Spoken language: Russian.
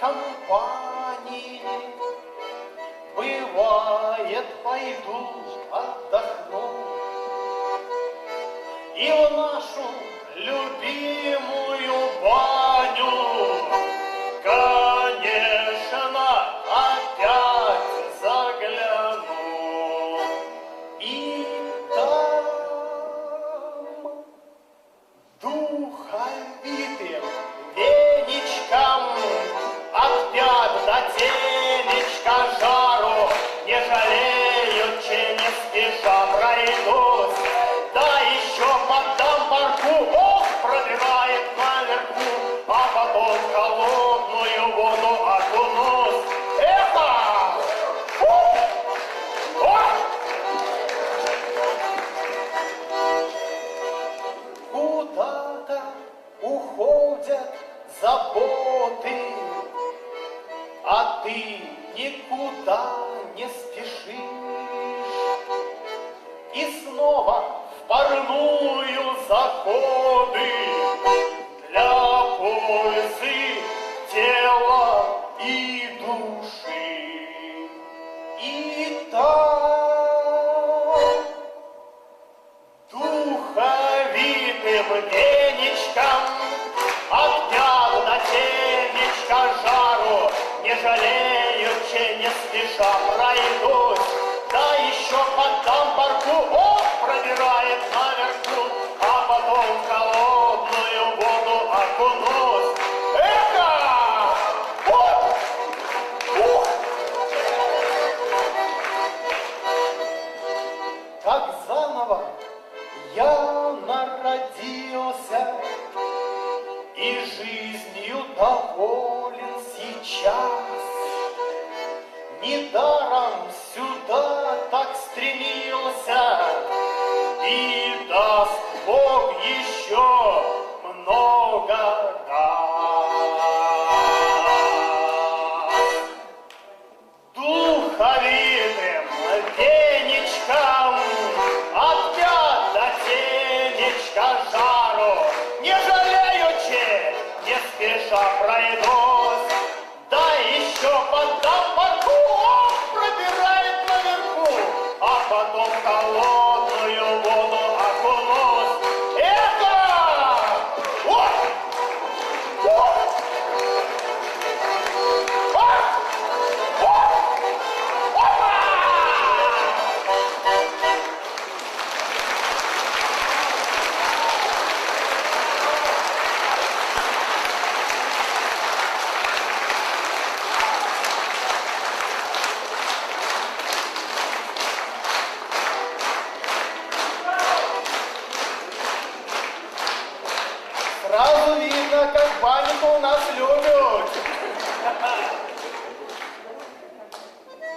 компании Бывает, пойду отдохну И в нашу любимую Духовитым веничком ты никуда не спешишь. И снова в парную заходы Для пользы спеша пройдусь Да еще поддам парку, ох, пробирает наверху А потом в холодную воду окунусь Эх! Вот! Ух! как заново я народился и жизнью доволен сейчас. Недаром сюда так стремился, и даст Бог еще много даст духовитым веничком от пят до жару. Не жалеючи, не спеша пройдусь. Да еще поддам потом как баньку у нас любят.